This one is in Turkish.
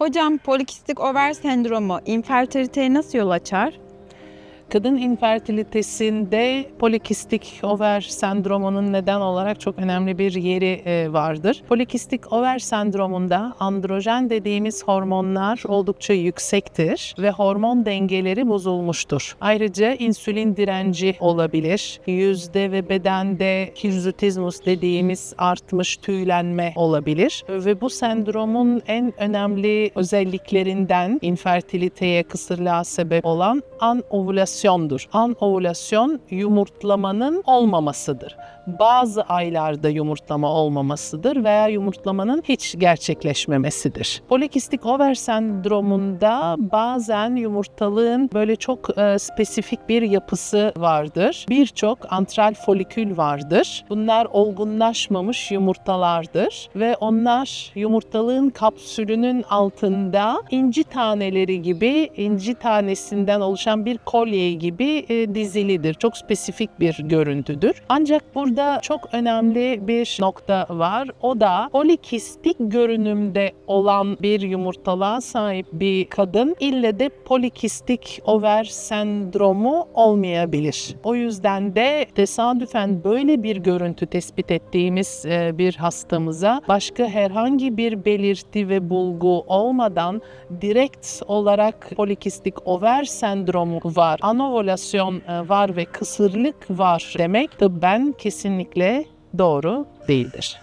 Hocam polikistik over sendromu infertiliteye nasıl yol açar? Kadın infertilitesinde polikistik over sendromunun neden olarak çok önemli bir yeri e, vardır. Polikistik over sendromunda androjen dediğimiz hormonlar oldukça yüksektir ve hormon dengeleri bozulmuştur. Ayrıca insülin direnci olabilir. Yüzde ve bedende hirzutizmus dediğimiz artmış tüylenme olabilir ve bu sendromun en önemli özelliklerinden infertiliteye, kısırlığa sebep olan anovülasyondur. Anovülasyon yumurtlamanın olmamasıdır. Bazı aylarda yumurtlama olmamasıdır veya yumurtlamanın hiç gerçekleşmemesidir. Polikistik over sendromunda bazen yumurtalığın böyle çok e, spesifik bir yapısı vardır. Birçok antral folikül vardır. Bunlar olgunlaşmamış yumurtalardır ve onlar yumurtalığın kapsülünün altında inci taneleri gibi inci tanesinden oluşan bir kolye gibi e, dizilidir. Çok spesifik bir görüntüdür. Ancak burada çok önemli bir nokta var. O da polikistik görünümde olan bir yumurtalığa sahip bir kadın ille de polikistik over sendromu olmayabilir. O yüzden de tesadüfen böyle bir görüntü tespit ettiğimiz e, bir hastamıza başka herhangi bir belirti ve bulgu olmadan direkt olarak polikistik over sendromu var, anovülasyon e, var ve kısırlık var demek tıbben kesinlikle doğru değildir.